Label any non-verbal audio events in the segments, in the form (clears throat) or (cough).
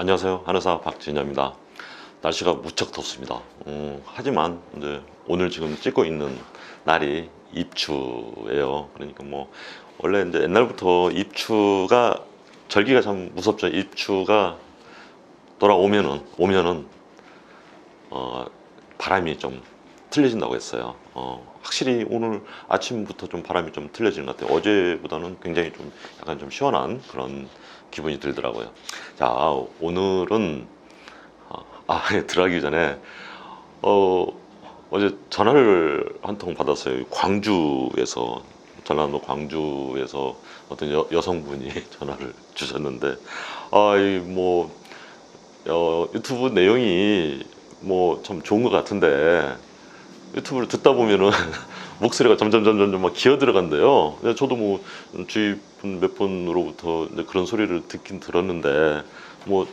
안녕하세요. 한의사 박진야입니다. 날씨가 무척 덥습니다. 음, 하지만 이제 오늘 지금 찍고 있는 날이 입추예요. 그러니까 뭐 원래 이제 옛날부터 입추가 절기가 참 무섭죠. 입추가 돌아오면은 오면은 어, 바람이 좀 틀려진다고 했어요. 어, 확실히 오늘 아침부터 좀 바람이 좀 틀려지는 것 같아요. 어제보다는 굉장히 좀 약간 좀 시원한 그런 기분이 들더라고요. 자, 오늘은 아, 아, 들어가기 전에 어, 어제 전화를 한 통 받았어요. 광주에서 전라도 광주에서 어떤 여, 여성분이 (laughs) 전화를 주셨는데 아이뭐 어, 유튜브 내용이 뭐 참 좋은 것 같은데 유튜브를 듣다 보면은 (laughs) 목소리가 점점 점점 점막 기어 들어간대요. 저도 뭐 주위 분 몇 분으로부터 그런 소리를 듣긴 들었는데 뭐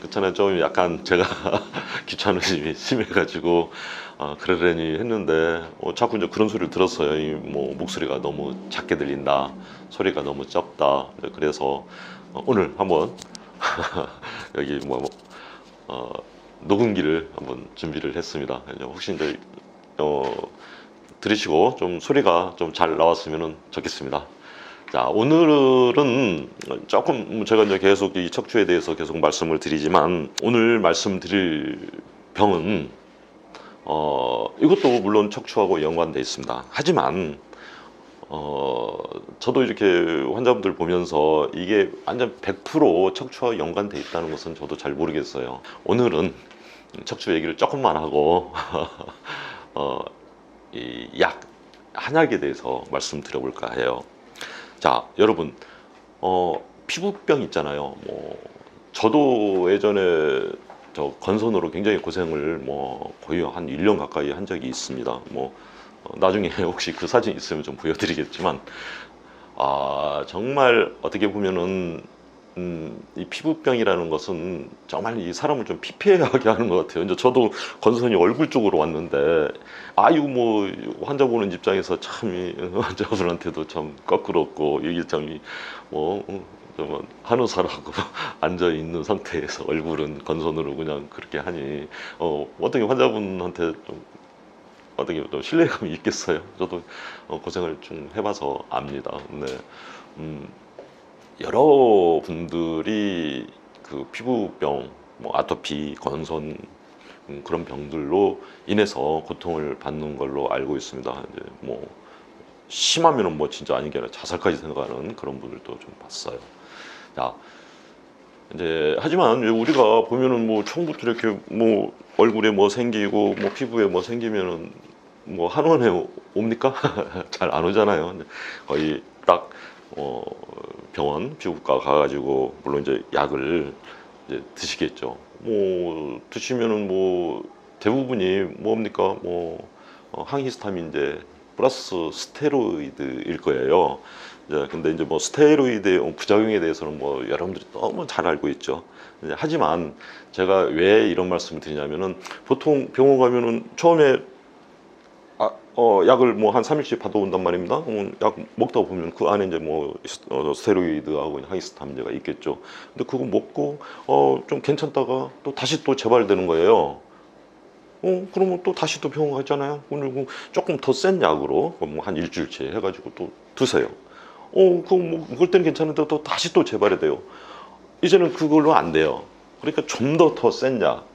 그렇잖아요. 좀 약간 제가 (laughs) 귀찮으심이 심해가지고 아, 그러려니 했는데 어, 자꾸 이제 그런 소리를 들었어요. 이 뭐 목소리가 너무 작게 들린다, 소리가 너무 적다. 그래서 어, 오늘 한번 (laughs) 여기 뭐 어, 녹음기를 한번 준비를 했습니다. 혹시 이제 어, 들으시고 좀 소리가 좀 잘 나왔으면 좋겠습니다. 자 오늘은 조금 제가 이제 계속 이 척추에 대해서 계속 말씀을 드리지만 오늘 말씀드릴 병은 어, 이것도 물론 척추하고 연관돼 있습니다. 하지만 어, 저도 이렇게 환자분들 보면서 이게 완전 100% 척추와 연관돼 있다는 것은 저도 잘 모르겠어요. 오늘은 척추 얘기를 조금만 하고 (laughs) 한약에 대해서 말씀드려볼까 해요. 자, 여러분, 어, 피부병 있잖아요. 뭐, 저도 예전에 저 건선으로 굉장히 고생을 뭐 거의 한 1년 가까이 한 적이 있습니다. 뭐, 어, 나중에 (laughs) 혹시 그 사진 있으면 좀 보여드리겠지만, 아, 정말 어떻게 보면은 음, 이 피부병이라는 것은 정말 이 사람을 좀 피폐하게 하는 것 같아요. 이제 저도 건선이 얼굴 쪽으로 왔는데, 아유, 뭐, 환자 보는 입장에서 참, 이 (laughs) 환자분한테도 참 거꾸럽고, 이게 참, 이 뭐, 음, 좀 한의사라고 (laughs) 앉아 있는 상태에서 얼굴은 건선으로 그냥 그렇게 하니, 어, 어떻게 환자분한테 좀, 어떻게 좀 신뢰감이 있겠어요. 저도 어, 고생을 좀 해봐서 압니다. 근데, 음, 여러분들이 그 피부병, 뭐 아토피, 건선 음, 그런 병들로 인해서 고통을 받는 걸로 알고 있습니다. 이제 뭐 심하면은 뭐 진짜 아닌 게 아니라 자살까지 생각하는 그런 분들도 좀 봤어요. 자, 이제 하지만 우리가 보면은 뭐 처음부터 이렇게 뭐 얼굴에 뭐 생기고 뭐 피부에 뭐 생기면은 뭐 한원에 옵니까? (laughs) 잘 안 오잖아요. 거의 딱 어, 병원 피부과 가가지고 물론 이제 약을 이제 드시겠죠. 뭐 드시면은 뭐 대부분이 뭡니까? 뭐 어, 항히스타민제 플러스 스테로이드일 거예요. 이제 근데 이제 뭐 스테로이드의 부작용에 대해서는 뭐 여러분들이 너무 잘 알고 있죠. 하지만 제가 왜 이런 말씀을 드리냐면은 보통 병원 가면은 처음에 아, 어, 약을 뭐 한 3일씩 받아온단 말입니다. 그러면 약 먹다 보면 그 안에 이제 뭐 스- 어, 스테로이드하고 하이스타민제가 있겠죠. 근데 그거 먹고 어, 좀 괜찮다가 또 다시 또 재발되는 거예요. 어, 그러면 또 다시 또 병원 가잖아요. 그리고 조금 더 센 약으로 뭐 한 일주일치 해가지고 또 드세요. 어, 그거 뭐 그럴 때는 괜찮은데 또 다시 또 재발이 돼요. 이제는 그걸로 안 돼요. 그러니까 좀 더 더 센 약,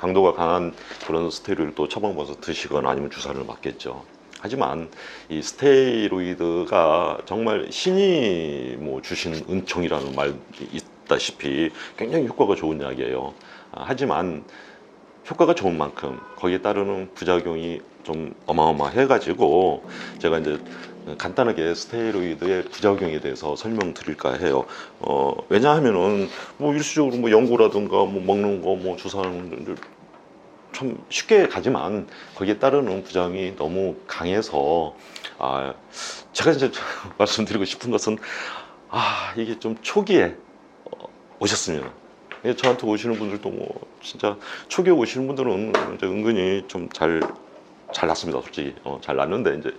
강도가 강한 그런 스테로이드를 또 처방받아서 드시거나 아니면 주사를 맞겠죠. 하지만 이 스테로이드가 정말 신이 뭐 주신 은총이라는 말이 있다시피 굉장히 효과가 좋은 약이에요. 아, 하지만 효과가 좋은 만큼 거기에 따르는 부작용이 좀 어마어마해가지고 제가 이제 간단하게 스테로이드의 부작용에 대해서 설명드릴까 해요. 어, 왜냐하면은 뭐 일시적으로 뭐 연고라든가 뭐 먹는 거 뭐 주사하는 거참 쉽게 가지만 거기에 따르는 부작용이 너무 강해서 아 제가 이제 (laughs) 말씀드리고 싶은 것은 아 이게 좀 초기에 어, 오셨으면 예, 저한테 오시는 분들도 뭐 진짜 초기에 오시는 분들은 은근히 좀 잘 잘 났습니다, 솔직히. 어, 잘 났는데 이제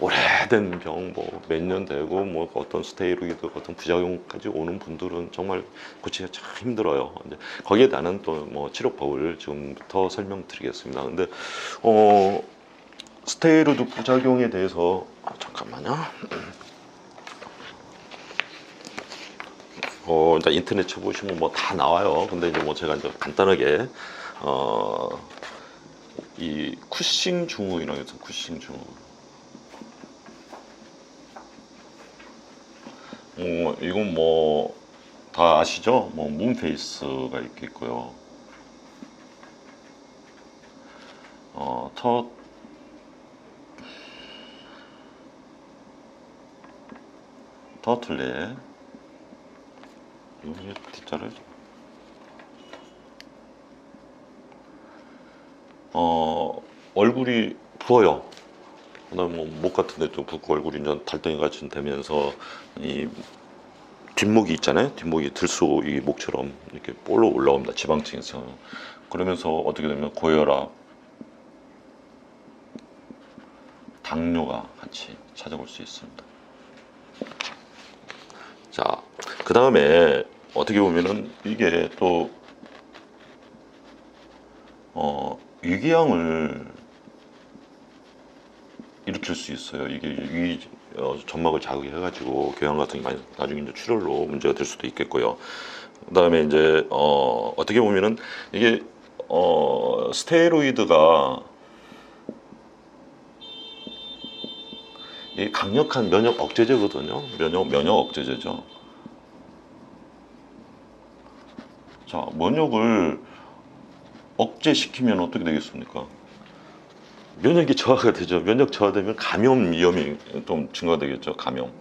오래된 병, 뭐 몇 년 되고 뭐 어떤 스테로이드 어떤 부작용까지 오는 분들은 정말 고치기가 참 힘들어요. 이제 거기에 대한 또뭐 치료법을 지금부터 설명드리겠습니다. 근데 어 스테로이드 부작용에 대해서 아, 잠깐만요. 어, 이제 인터넷 쳐보시면 뭐 다 나와요. 근데 이제 뭐 제가 이제 간단하게 어, 이 쿠싱 증후이라고 쿠싱 증후. 어, 이건 뭐 다 아시죠? 뭐 문페이스가 있겠고요. 어, 첫 터틀렛 이게 뒷자를 어 얼굴이 부어요. 그다음 뭐목 같은 데 좀 붓고 얼굴이 이제 달덩이 같이 되면서 이 뒷목이 있잖아요. 뒷목이 들소 이 목처럼 이렇게 볼로 올라옵니다. 지방층에서 그러면서 어떻게 되면 고혈압, 당뇨가 같이 찾아올 수 있습니다. 자, 그 다음에 어떻게 보면은 이게 또 어, 위궤양을 일으킬 수 있어요. 이게 위 어, 점막을 자극해가지고 궤양 같은 게 많이 나중에 이제 출혈로 문제가 될 수도 있겠고요. 그다음에 이제 어, 어떻게 보면은 이게 어, 스테로이드가 이 강력한 면역 억제제거든요. 면역 면역 억제제죠. 자, 면역을 억제시키면 어떻게 되겠습니까? 면역이 저하가 되죠. 면역 저하되면 감염 위험이 좀 증가되겠죠. 감염.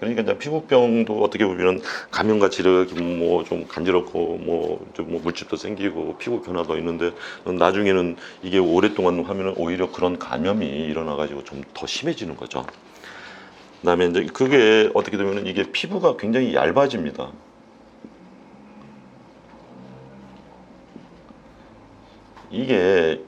그러니까 이제 피부병도 어떻게 보면 감염 같이 이렇게 뭐좀 간지럽고 뭐좀 뭐 물집도 생기고 피부 변화도 있는데 나중에는 이게 오랫동안 하면은 오히려 그런 감염이 일어나 가지고 좀 더 심해지는 거죠. 그다음에 이제 그게 어떻게 되면은 이게 피부가 굉장히 얇아집니다. 이게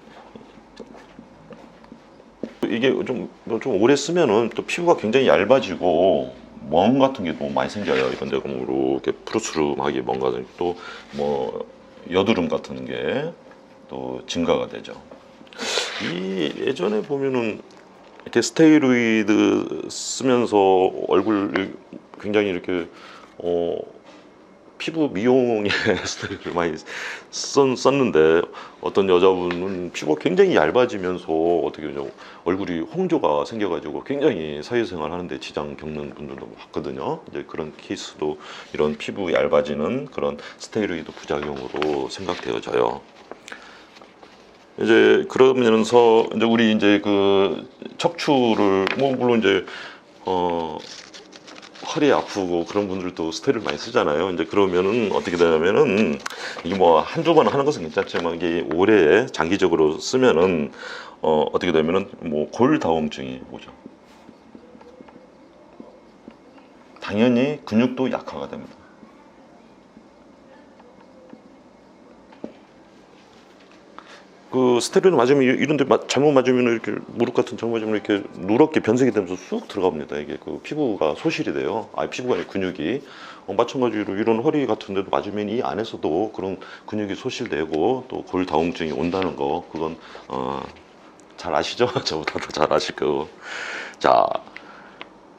이게 좀, 뭐좀 오래 쓰면은 또 피부가 굉장히 얇아지고 멍 같은 게또 많이 생겨요. 이런 데가 뭐 이렇게 푸르스름하게 뭔가 또 뭐 여드름 같은 게 또 증가가 되죠. 이 예전에 보면은 이렇게 스테로이드 쓰면서 얼굴 굉장히 이렇게 어 피부 미용에 (laughs) 스테로이드를 많이 썼, 썼는데 어떤 여자분은 피부가 굉장히 얇아지면서 어떻게 보면 얼굴이 홍조가 생겨가지고 굉장히 사회생활 하는데 지장 겪는 분들도 봤거든요. 이제 그런 케이스도 이런 피부 얇아지는 그런 스테로이드 부작용으로 생각되어져요. 이제 그러면서 이제 우리 이제 그 척추를 뭐 물론 이제 어 허리 아프고 그런 분들도 스테로이드 많이 쓰잖아요. 이제 그러면은 어떻게 되냐면은 이게 뭐 한두 번 하는 것은 괜찮지만 이게 오래 장기적으로 쓰면은 어 어떻게 되면은 뭐 골다공증이 오죠. 당연히 근육도 약화가 됩니다. 그 스테로이드 맞으면 이- 이런데 마- 잘못 맞으면 이렇게 무릎 같은 잘못 맞으면 이렇게 누렇게 변색이 되면서 쑥 들어갑니다. 이게 그 피부가 소실이 돼요. 아 피부가 아니라 근육이 어, 마찬가지로 이런 허리 같은 데도 맞으면 이 안에서도 그런 근육이 소실되고 또 골다공증이 온다는 거 그건 어, 잘 아시죠? (laughs) 저보다 더 잘 아실 거고. 자,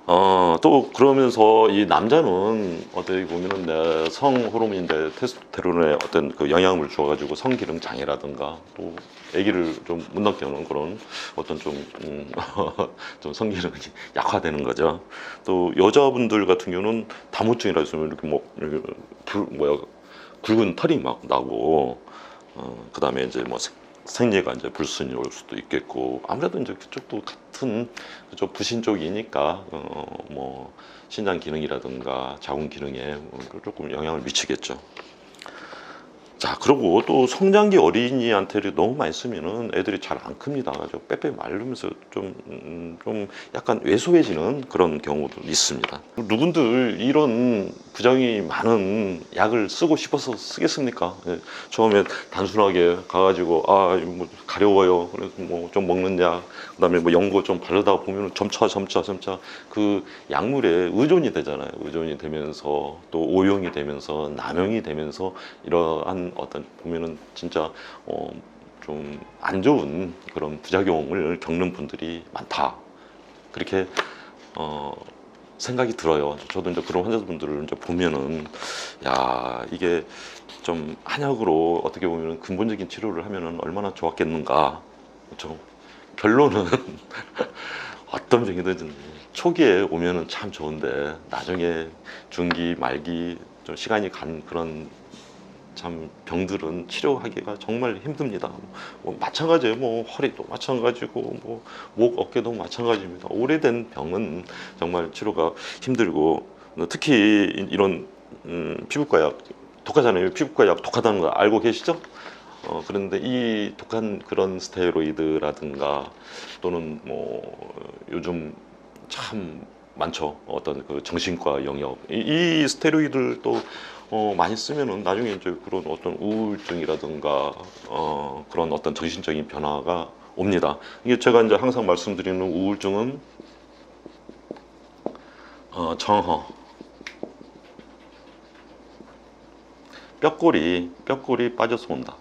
어, 또 그러면서 이 남자는 어떻게 보면은 내 성 호르몬인데 테스토스테론의 어떤 그 영향을 줘가지고 성 기능 장애라든가 또 아기를 좀 못 낳게 하는 그런 어떤 좀, 음, (laughs) 좀 성기능이 약화되는 거죠. 또 여자분들 같은 경우는 다무증이라 해서 이렇게 뭐, 이렇게 불, 뭐야, 굵은 털이 막 나고, 어, 그 다음에 이제 뭐 생- 생리가 이제 불순이 올 수도 있겠고 아무래도 이제 그쪽도 같은 그쪽 부신 쪽이니까 어, 뭐 신장 기능이라든가 자궁 기능에 조금 영향을 미치겠죠. 자, 그리고 또 성장기 어린이한테 너무 많이 쓰면은 애들이 잘 안 큽니다. 저 빼빼 마르면서 좀, 음, 좀 약간 왜소해지는 그런 경우도 있습니다. 누군들 이런 부작용이 많은 약을 쓰고 싶어서 쓰겠습니까? 예, 처음에 단순하게 가가지고, 아, 뭐 가려워요. 그래서 뭐 좀 먹는 약, 그 다음에 뭐 연고 좀 바르다 보면 점차, 점차, 점차 그 약물에 의존이 되잖아요. 의존이 되면서 또 오용이 되면서 남용이 되면서 이러한 어떤 보면은 진짜 어, 좀 안 좋은 그런 부작용을 겪는 분들이 많다. 그렇게 어, 생각이 들어요. 저도 이제 그런 환자분들을 이제 보면은 야 이게 좀 한약으로 어떻게 보면 근본적인 치료를 하면은 얼마나 좋았겠는가. 그렇죠. 결론은 (laughs) 어떤 병이든 초기에 오면은 참 좋은데 나중에 중기 말기 좀 시간이 간 그런 참 병들은 치료하기가 정말 힘듭니다. 뭐 마찬가지예요. 뭐 허리도 마찬가지고 뭐 목 어깨도 마찬가지입니다. 오래된 병은 정말 치료가 힘들고 특히 이- 이런 음, 피부과 약 독하잖아요. 피부과 약 독하다는 거 알고 계시죠? 어, 그런데 이 독한 그런 스테로이드라든가 또는 뭐 요즘 참 많죠. 어떤 그 정신과 영역. 이, 이 스테로이드를 또 어, 많이 쓰면은 나중에 이제 그런 어떤 우울증이라든가 어, 그런 어떤 정신적인 변화가 옵니다. 이게 제가 이제 항상 말씀드리는 우울증은 어, 정허, 뼈골이 뼈골이 빠져서 온다.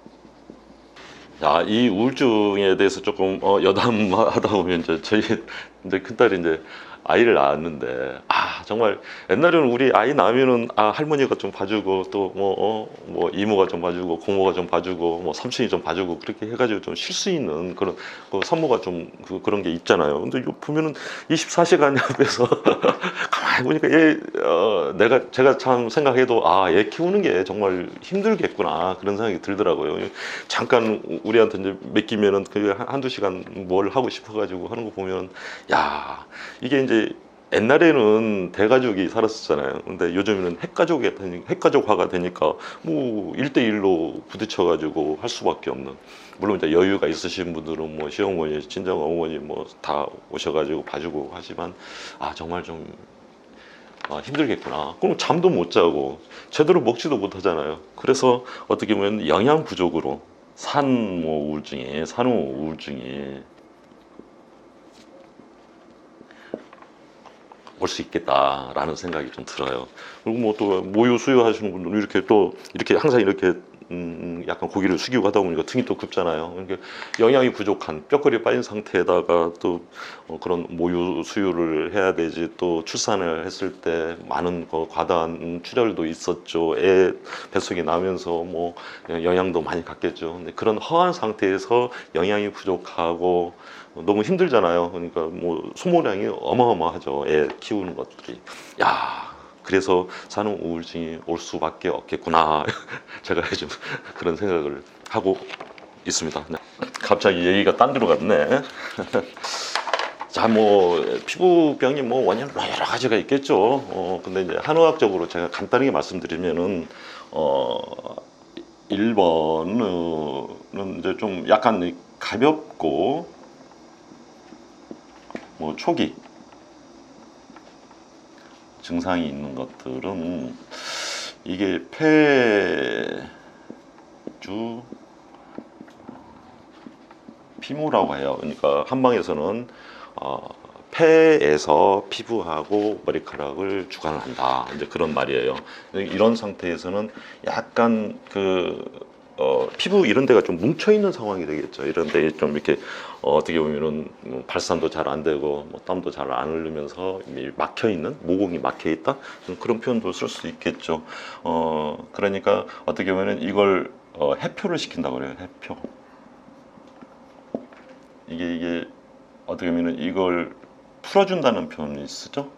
자, 이 우울증에 대해서 조금 어, 여담하다 보면 이제 저희 이제 큰딸이 이제 아이를 낳았는데 아 정말 옛날에는 우리 아이 낳으면은 아 할머니가 좀 봐주고 또뭐 어, 뭐 이모가 좀 봐주고 고모가 좀 봐주고 뭐 삼촌이 좀 봐주고 그렇게 해가지고 좀 쉴 수 있는 그런 그 산모가 좀 그, 그런 게 있잖아요. 근데 요 보면은 24시간 옆에서 (laughs) 가만히 보니까 얘 어, 내가 제가 참 생각해도 아 얘 키우는 게 정말 힘들겠구나 그런 생각이 들더라고요. 잠깐 우리한테 이제 맡기면은 그 한- 한두 시간 뭘 하고 싶어가지고 하는 거 보면 야 이게 이제 옛날에는 대가족이 살았었잖아요. 근데 요즘에는 핵가족이 되니- 핵가족화가 되니까 뭐 1대1로 부딪혀가지고 할 수밖에 없는. 물론 이제 여유가 있으신 분들은 뭐 시어머니, 친정 어머니 뭐 다 오셔가지고 봐주고 하지만 아 정말 좀 아, 힘들겠구나. 그럼 잠도 못 자고 제대로 먹지도 못하잖아요. 그래서 어떻게 보면 영양 부족으로 산모 우울증이 산후 우울증이 올수 있겠다라는 생각이 좀 들어요. 그리고 뭐 또 모유 수유 하시는 분들은 이렇게 또 이렇게 항상 이렇게 음 약간 고기를 숙이고 하다 보니까 등이 또 굽잖아요. 그러니까 영양이 부족한 뼈골이 빠진 상태에다가 또 어, 그런 모유 수유를 해야 되지 또 출산을 했을 때 많은 그 과다한 출혈도 있었죠. 애 뱃속에 나면서 뭐 영양도 많이 갔겠죠. 근데 그런 허한 상태에서 영양이 부족하고 너무 힘들잖아요. 그러니까 뭐 소모량이 어마어마하죠. 애 키우는 것들이. 야. 그래서 산후 우울증이 올 수밖에 없겠구나. (laughs) 제가 요즘 그런 생각을 하고 있습니다. 네. 갑자기 얘기가 딴 데로 갔네. (laughs) 자, 뭐 피부병이 뭐 원인 뭐 여러 가지가 있겠죠. 어, 근데 이제 한의학적으로 제가 간단하게 말씀드리면은 어 1번은 이제 좀 약간 가볍고 뭐 초기 증상이 있는 것들은 이게 폐주 피모라고 해요. 그러니까 한방에서는 어, 폐에서 피부하고 머리카락을 주관한다. 이제 그런 말이에요. 이런 상태에서는 약간 그 어, 피부 이런 데가 좀 뭉쳐 있는 상황이 되겠죠. 이런 데 좀 이렇게 어, 어떻게 보면은 뭐 발산도 잘 안 되고 뭐 땀도 잘안이 막혀 있는 모공이 막혀 있다 그런 표현도 쓸 수 있겠죠. 어, 그러니까 어떻게 보면은 이걸 어, 해표를 시킨다고 그래요. 해표. 이게 이게 어떻게 보면은 이걸 풀어준다는 표현이 쓰죠.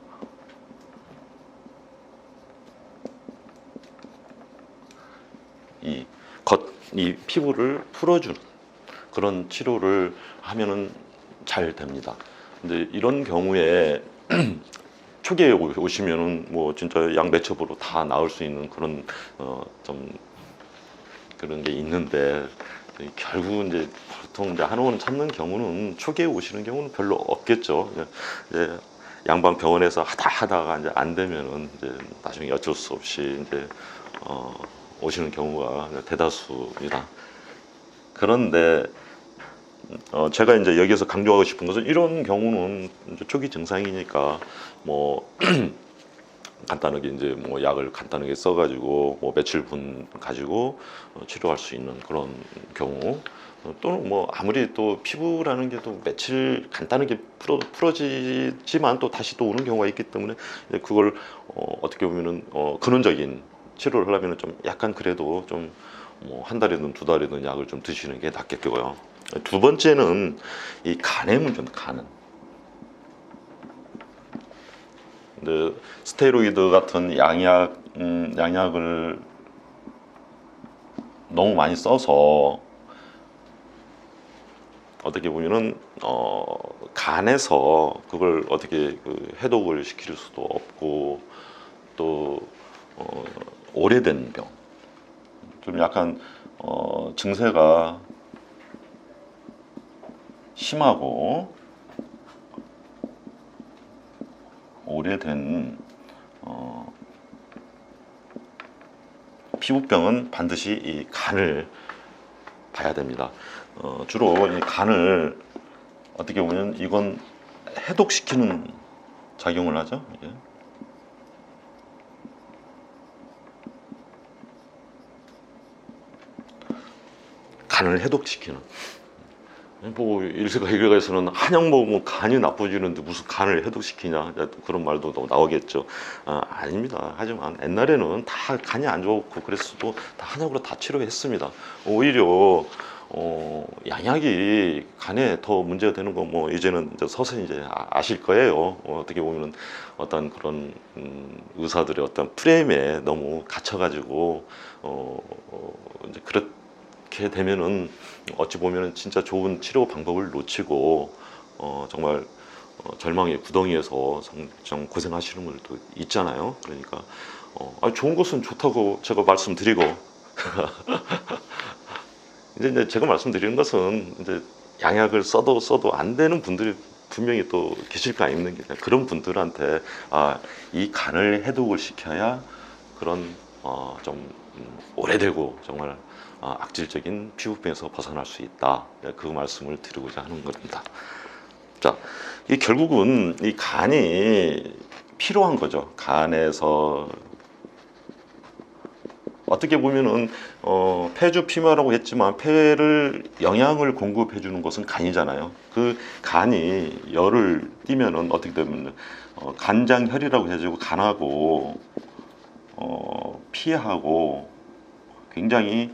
이 겉 이 피부를 풀어주는 그런 치료를 하면은 잘 됩니다. 근데 이런 경우에 (clears throat) 초기에 오- 오시면은 뭐 진짜 약 매첩으로 다 나을 수 있는 그런 어 좀 그런 게 있는데 결국 이제 보통 이제 한의원 찾는 경우는 초기에 오시는 경우는 별로 없겠죠. 이제 양방 병원에서 하다 하다가 이제 안 되면은 이제 나중에 어쩔 수 없이 이제 어, 오시는 경우가 대다수입니다. 그런데 어, 제가 이제 여기서 강조하고 싶은 것은 이런 경우는 초기 증상이니까 뭐 (clears throat) 간단하게 이제 뭐 약을 간단하게 써가지고 뭐 며칠 분 가지고 어, 치료할 수 있는 그런 경우 어, 또는 뭐 아무리 또 피부라는 게 또 며칠 간단하게 풀어, 풀어지지만 또 다시 또 오는 경우가 있기 때문에 그걸 어, 어떻게 보면은 어, 근원적인 치료를 하려면 좀 약간 그래도 좀 뭐 한 달이든 두 달이든 약을 좀 드시는 게 낫겠고요. 두 번째는 이 간의 문제입니다. 간은. 스테로이드 같은 양약 음, 양약을 너무 많이 써서 어떻게 보면은 어, 간에서 그걸 어떻게 그 해독을 시킬 수도 없고 또 어, 오래된 병, 좀 약간 어, 증세가 심하고 오래된 어, 피부병은 반드시 이 간을 봐야 됩니다. 어, 주로 이 간을 어떻게 보면 이건 해독시키는 작용을 하죠. 이게. 간을 해독시키는. 뭐 일세가 일가에서는 한약 먹으면 간이 나빠지는데 무슨 간을 해독시키냐 또 그런 말도 또 나오겠죠. 아, 아닙니다. 하지만 옛날에는 다 간이 안 좋고 그랬어도 다 한약으로 다 치료했습니다. 오히려 어, 양약이 간에 더 문제가 되는 거 뭐 이제는 이제 서서히 이제 아- 아실 거예요. 어, 어떻게 보면은 어떤 그런 음, 의사들의 어떤 프레임에 너무 갇혀가지고 어, 어, 이제 그렇 게 되면은 어찌 보면은 진짜 좋은 치료 방법을 놓치고 어, 정말 어, 절망의 구덩이에서 좀 고생하시는 분들도 있잖아요. 그러니까 어, 아, 좋은 것은 좋다고 제가 말씀드리고 (laughs) 이제, 이제 제가 말씀드리는 것은 이제 양약을 써도 써도 안 되는 분들이 분명히 또 계실 거 아닙니까? 그런 분들한테 아, 이 간을 해독을 시켜야 그런 어, 좀 음, 오래되고 정말 어, 악질적인 피부병에서 벗어날 수 있다. 네, 그 말씀을 드리고자 하는 겁니다. 자, 이 결국은 이 간이 필요한 거죠. 간에서 어떻게 보면은 어, 폐주 피마라고 했지만 폐를 영양을 공급해 주는 것은 간이잖아요. 그 간이 열을 띠면은 어떻게 되면 어, 간장혈이라고 해가지고 간하고 어, 피하고 굉장히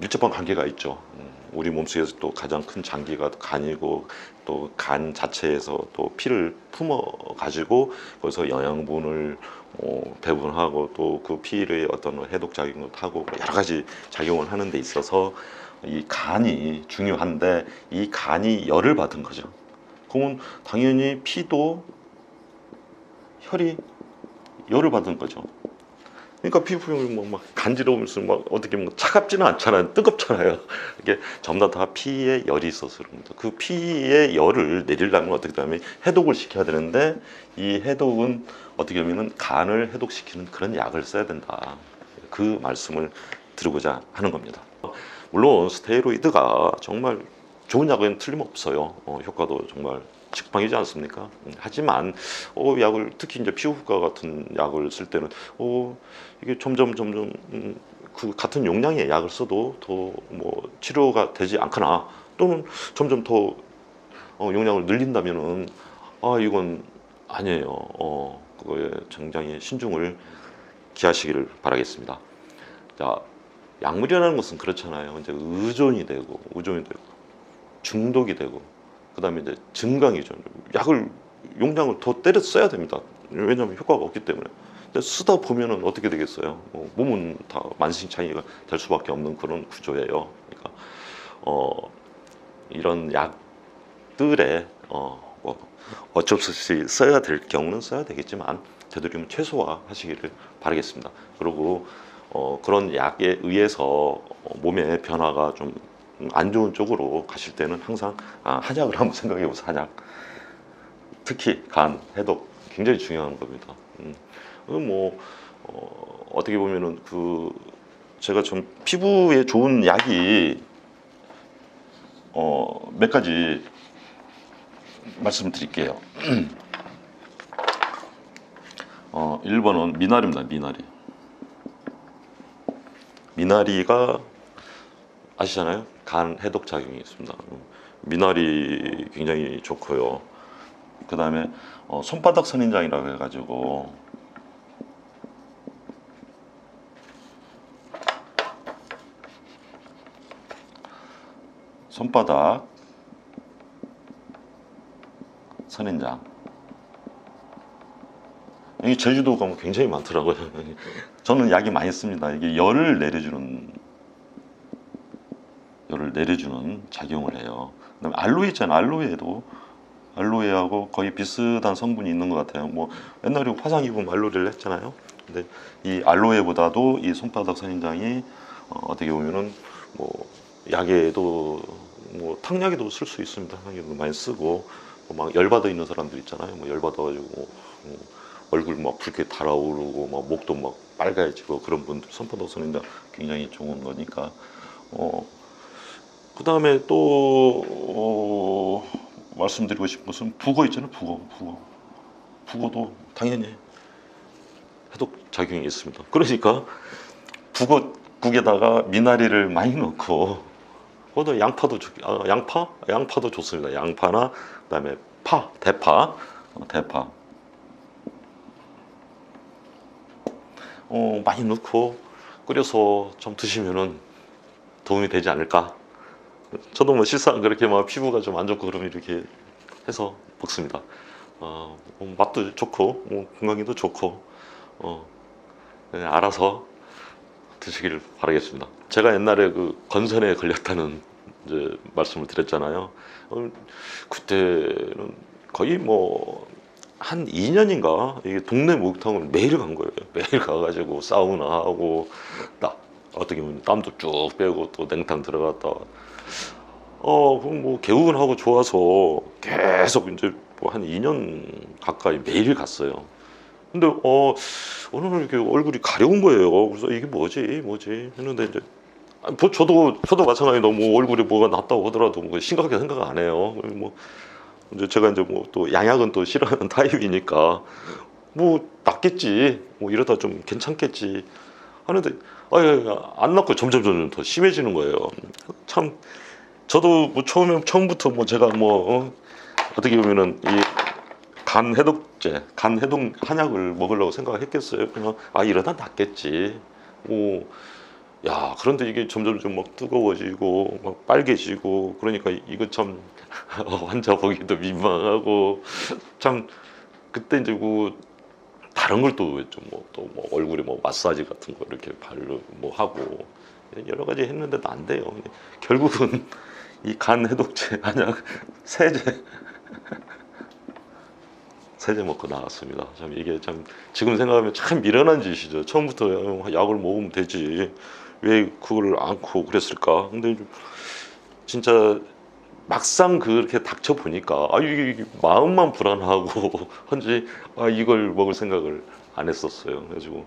밀접한 관계가 있죠. 음, 우리 몸속에서 또 가장 큰 장기가 간이고 또 간 자체에서 또 피를 품어 가지고 거기서 영양분을 어, 배분하고 또 그 피의 어떤 해독 작용을 하고 여러 가지 작용을 하는 데 있어서 이 간이 중요한데 이 간이 열을 받은 거죠. 그러면 당연히 피도 혈이 열을 받은 거죠. 그러니까 피부병이 뭐 막 간지러우면서 막 어떻게 뭐 차갑지는 않잖아요. 뜨겁잖아요. 이게 전부 다 피에 열이 있어서 그런 겁니다. 그 피에 열을 내리려면 어떻게 하면 해독을 시켜야 되는데 이 해독은 어떻게 보면 간을 해독시키는 그런 약을 써야 된다. 그 말씀을 드리고자 하는 겁니다. 물론 스테로이드가 정말 좋은 약은 틀림없어요. 어, 효과도 정말 직방이지 않습니까? 음, 하지만 어, 약을 특히 이제 피부과 같은 약을 쓸 때는 어, 이게 점점 점점 음, 그 같은 용량의 약을 써도 더 뭐 치료가 되지 않거나 또는 점점 더 어, 용량을 늘린다면은 아 이건 아니에요. 어, 그거에 굉장히 신중을 기하시기를 바라겠습니다. 자, 약물이라는 것은 그렇잖아요. 이제 의존이 되고 의존이 되고 중독이 되고 그 다음에 이제 증강이죠. 약을 용량을 더 때려 써야 됩니다. 왜냐하면 효과가 없기 때문에. 근데 쓰다 보면은 어떻게 되겠어요? 뭐 몸은 다 만성 차이가 될 수밖에 없는 그런 구조예요. 그러니까 어, 이런 약들에 어, 뭐 어쩔 수 없이 써야 될 경우는 써야 되겠지만 되도록이면 최소화하시기를 바라겠습니다. 그리고 어, 그런 약에 의해서 어, 몸의 변화가 좀 안 좋은 쪽으로 가실 때는 항상 아, 한약을 한번 생각해 보세요. 한약. 특히 간, 해독 굉장히 중요한 겁니다. 음. 뭐 어, 어떻게 보면은 그 제가 좀 피부에 좋은 약이 어, 몇 가지 말씀드릴게요. (clears throat) 어, 1번은 미나리입니다. 미나리. 미나리가 아시잖아요. 간 해독 작용이 있습니다. 음, 미나리 굉장히 좋고요. 그 다음에 어, 손바닥 선인장이라고 해가지고 손바닥 선인장 여기 제주도 가면 굉장히 많더라고요. (laughs) 저는 약이 많이 씁니다. 이게 열을 내려주는 내려주는 작용을 해요. 그다음에 알로에 있잖아요. 알로에도 알로에하고 거의 비슷한 성분이 있는 것 같아요. 뭐 옛날에 화상 입으면 알로에를 했잖아요. 근데 이 알로에보다도 이 손바닥 선인장이 어, 어떻게 보면은 뭐 약에도 뭐 탕약에도 쓸 수 있습니다. 탕약에도 많이 쓰고 뭐 막 열받아 있는 사람들 있잖아요. 뭐 열받아가지고 뭐, 뭐 얼굴 막 붉게 달아오르고 막 목도 막 빨개지고 그런 분들 손바닥 선인장 굉장히 좋은 거니까 어 그 다음에 또 어, 말씀드리고 싶은 것은 북어 있잖아요. 북어, 북어, 북어도 당연히 해독 작용이 있습니다. 그러니까 북어 국에다가 미나리를 많이 넣고 그것도 양파도 좋, 아, 양파, 양파도 좋습니다. 양파나 그다음에 파, 대파, 어, 대파. 어, 많이 넣고 끓여서 좀 드시면은 도움이 되지 않을까. 저도 뭐 실상 그렇게 막 피부가 좀 안 좋고 그러면 이렇게 해서 먹습니다. 어, 뭐 맛도 좋고 뭐 건강에도 좋고 어, 그냥 알아서 드시기를 바라겠습니다. 제가 옛날에 그 건선에 걸렸다는 이제 말씀을 드렸잖아요. 어, 그때는 거의 뭐 한 2년인가 이게 동네 목욕탕을 매일 간 거예요. 매일 가가지고 사우나 하고 나 어떻게 보면 땀도 쭉 빼고 또 냉탕 들어갔다. 어, 그럼 뭐 개운하고 좋아서 계속 이제 뭐 한 2년 가까이 매일 갔어요. 근데 어 오늘 이렇게 얼굴이 가려운 거예요. 그래서 이게 뭐지, 뭐지 했는데 이제 아, 뭐 저도 저도 마찬가지 너무 얼굴에 뭐가 났다고 하더라도 뭐 심각하게 생각 안 해요. 뭐 이제 제가 이제 뭐 또 양약은 또 싫어하는 (laughs) 타입이니까 뭐 낫겠지, 뭐 이러다 좀 괜찮겠지 하는데 아 안 낫고 점점 점점 더 심해지는 거예요. 참 저도 뭐 처음에 처음부터 뭐 제가 뭐 어, 어떻게 보면은 이 간 해독제, 간 해독 한약을 먹으려고 생각했겠어요. 그냥 아 이러다 낫겠지. 오, 야 그런데 이게 점점 좀막 뜨거워지고 막 빨개지고 그러니까 이거 참 (laughs) 환자 보기도 민망하고 참 그때 이제 그 다른 걸 또 좀 뭐 또 뭐 얼굴에 뭐 마사지 같은 거 이렇게 바르고 뭐 하고 여러 가지 했는데도 안 돼요. 결국은 이 간 해독제 (laughs) 한약 세제 (laughs) 세제 먹고 나왔습니다. 참 이게 참 지금 생각하면 참 미련한 짓이죠. 처음부터 약을 먹으면 되지 왜 그거를 않고 그랬을까? 근데 진짜 막상 그렇게 닥쳐 보니까 아 이게 마음만 불안하고 (laughs) 헌지 아 이걸 먹을 생각을 안 했었어요. 그래가지고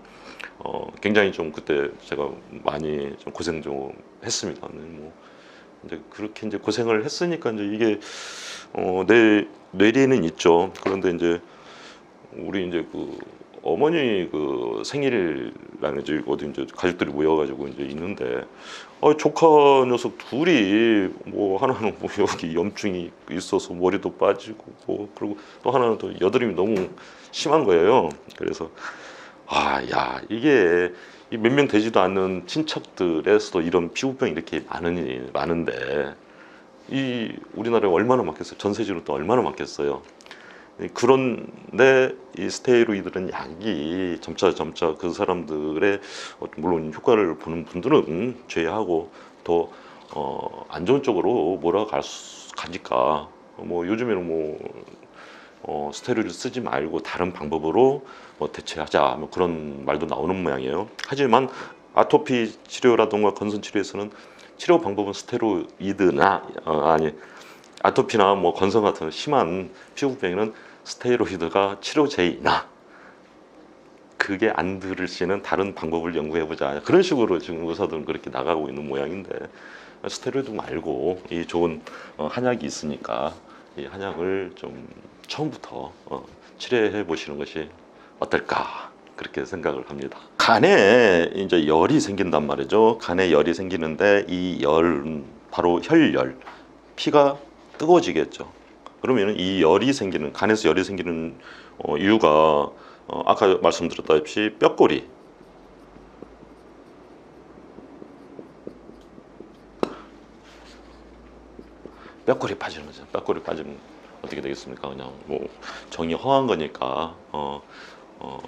어 굉장히 좀 그때 제가 많이 좀 고생 좀 했습니다. 네, 뭐 근데 그렇게 이제 고생을 했으니까 이제 이게 어내 뇌리에는 있죠. 그런데 이제 우리 이제 그 어머니 그 생일 날 이제 어디 이제 가족들이 모여가지고 이제 있는데 어, 조카 녀석 둘이 뭐 하나는 뭐 여기 염증이 있어서 머리도 빠지고 뭐 그리고 또 하나는 또 여드름이 너무 심한 거예요. 그래서 아 야 이게 몇 명 되지도 않는 친척들에서도 이런 피부병이 이렇게 많으니 많은데 이 우리나라에 얼마나 많겠어요? 전 세계로 또 얼마나 많겠어요? 그런데 이 스테로이드는 약이 점차 점차 그 사람들의 어, 물론 효과를 보는 분들은 제외하고 더 어, 안 좋은 쪽으로 몰아갈 수 가니까 뭐 요즘에는 뭐 어, 스테로이드 쓰지 말고 다른 방법으로 뭐 대체하자 뭐 그런 말도 나오는 모양이에요. 하지만 아토피 치료라든가 건선 치료에서는 치료 방법은 스테로이드나 어, 아니 아토피나 뭐 건선 같은 심한 피부병에는 스테로이드가 치료제이나 그게 안 들을 시에는 다른 방법을 연구해 보자 그런 식으로 지금 의사들은 그렇게 나가고 있는 모양인데 스테로이드 말고 이 좋은 어, 한약이 있으니까 이 한약을 좀 처음부터 어, 치료해 보시는 것이 어떨까 그렇게 생각을 합니다. 간에 이제 열이 생긴단 말이죠. 간에 열이 생기는데 이 열은 바로 혈열, 피가 뜨거워지겠죠. 그러면 이 열이 생기는 간에서 열이 생기는 어, 이유가 어, 아까 말씀드렸다시피 뼈골이 뼈골이 빠지는 거죠. 뼈골이 빠지면 어떻게 되겠습니까? 그냥 뭐 정이 허한 거니까 어, 어,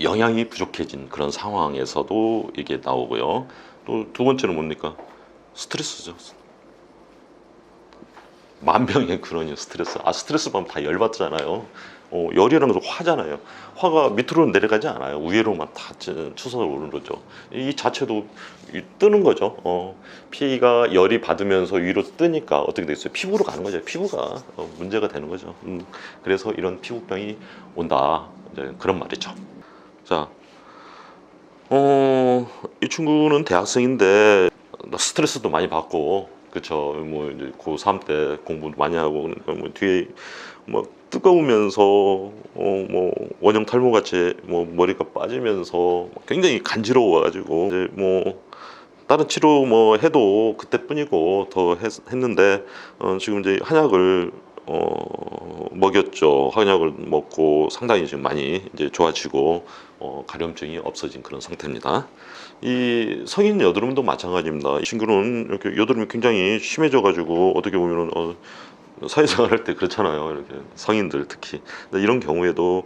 영양이 부족해진 그런 상황에서도 이게 나오고요. 또 두 번째는 뭡니까? 스트레스죠. 만병의 근원이 스트레스. 아 스트레스 받으면 다 열받잖아요. 어, 열이라는 것은 화잖아요. 화가 밑으로 내려가지 않아요. 위로만 다 추서 오르는 거죠. 이 자체도 이 뜨는 거죠. 어, 피가 열이 받으면서 위로 뜨니까 어떻게 되겠어요? 피부로 가는 거죠. 피부가 어, 문제가 되는 거죠. 음, 그래서 이런 피부병이 온다. 이제 그런 말이죠. 자, 어, 이 친구는 대학생인데 스트레스도 많이 받고, 그쵸. 뭐 이제 고3 때 공부도 많이 하고, 그러니까 뭐 뒤에 뭐 뜨거우면서, 어, 뭐 원형 탈모 같이 뭐 머리가 빠지면서 굉장히 간지러워가지고, 이제 뭐 다른 치료 뭐 해도 그때뿐이고 더 했, 했는데, 어, 지금 이제 한약을 어, 먹였죠. 한약을 먹고 상당히 지금 많이 이제 좋아지고 어, 가려움증이 없어진 그런 상태입니다. 이 성인 여드름도 마찬가지입니다. 이 친구는 이렇게 여드름이 굉장히 심해져 가지고 어떻게 보면은 어, 사회생활 할 때 그렇잖아요. 이렇게 성인들 특히 이런 경우에도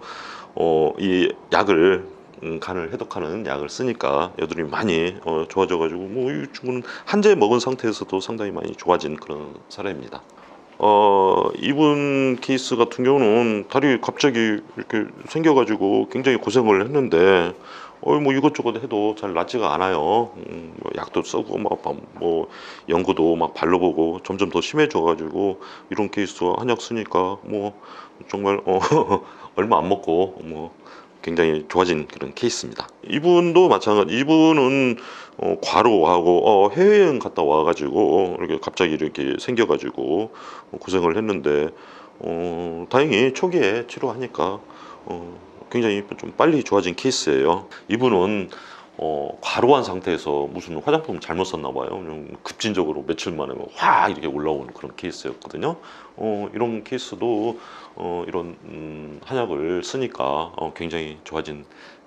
어, 이 약을 음, 간을 해독하는 약을 쓰니까 여드름이 많이 어, 좋아져가지고 뭐 이 친구는 한제 먹은 상태에서도 상당히 많이 좋아진 그런 사례입니다. 어 이분 케이스 같은 경우는 다리 갑자기 이렇게 생겨가지고 굉장히 고생을 했는데 어 뭐 이것저것 해도 잘 낫지가 않아요. 음, 뭐 약도 쓰고 막뭐 연고도 막 발라보고 점점 더 심해져가지고 이런 케이스 한약 쓰니까 뭐 정말 어 (laughs) 얼마 안 먹고 뭐 굉장히 좋아진 그런 케이스입니다. 이분도 마찬가지. 이분은 어, 과로하고 어, 해외여행 갔다 와가지고 이렇게 갑자기 이렇게 생겨가지고 어, 고생을 했는데 어, 다행히 초기에 치료하니까 어, 굉장히 좀 빨리 좋아진 케이스예요. 이분은 어, 과로한 상태에서 무슨 화장품 잘못 썼나 봐요. 급진적으로 며칠 만에 뭐확 이렇게 올라오는 그런 케이스였거든요. 어, 이런 케이스도 어, 이런 음, 한약을 쓰니까 어, 굉장히 좋아진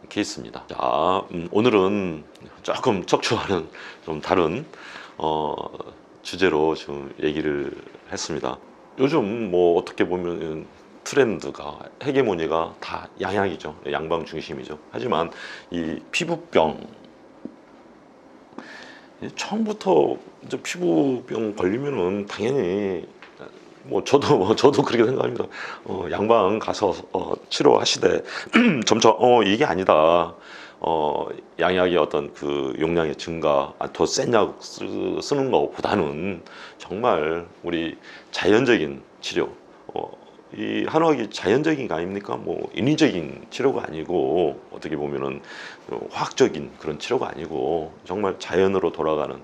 케이스입니다. 자, 음, 오늘은 조금 척추와는 좀 다른 어, 주제로 지금 얘기를 했습니다. 요즘 뭐 어떻게 보면 트렌드가 헤게모니가 다 양약이죠. 양방 중심이죠. 하지만 이 피부병 처음부터 이제 피부병 걸리면은 당연히 뭐 저도 뭐 저도 그렇게 생각합니다. 어, 양방 가서 어, 치료하시되 (clears throat) 점차 어 이게 아니다. 어 양약의 어떤 그 용량의 증가, 아, 더센 약 쓰는 것보다는 정말 우리 자연적인 치료, 어, 이 한의학이 자연적인 거 아닙니까? 뭐 인위적인 치료가 아니고 어떻게 보면은 어, 화학적인 그런 치료가 아니고 정말 자연으로 돌아가는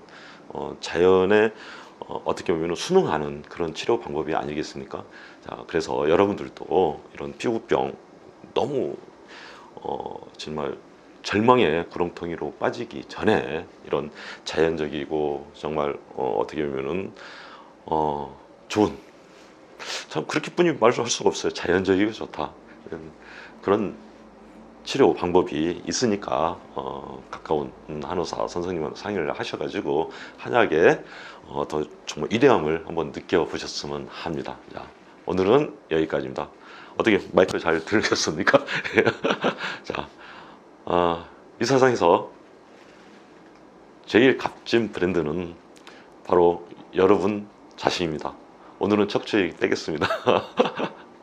어, 자연에 어, 어떻게 보면 순응하는 그런 치료 방법이 아니겠습니까? 자, 그래서 여러분들도 이런 피부병 너무 어, 정말 절망의 구렁텅이로 빠지기 전에 이런 자연적이고 정말 어, 어떻게 보면은 어, 좋은 참 그렇게뿐이 말할 수가 없어요. 자연적이고 좋다. 그런 치료 방법이 있으니까 어, 가까운 음, 한의사 선생님한테 상의를 하셔가지고 한약의 어, 더 정말 위대함을 한번 느껴보셨으면 합니다. 자, 오늘은 여기까지입니다. 어떻게 마이크 잘 들으셨습니까? (laughs) 자, 어, 이 세상에서 제일 값진 브랜드는 바로 여러분 자신입니다. 오늘은 척추 얘기 떼겠습니다. (laughs)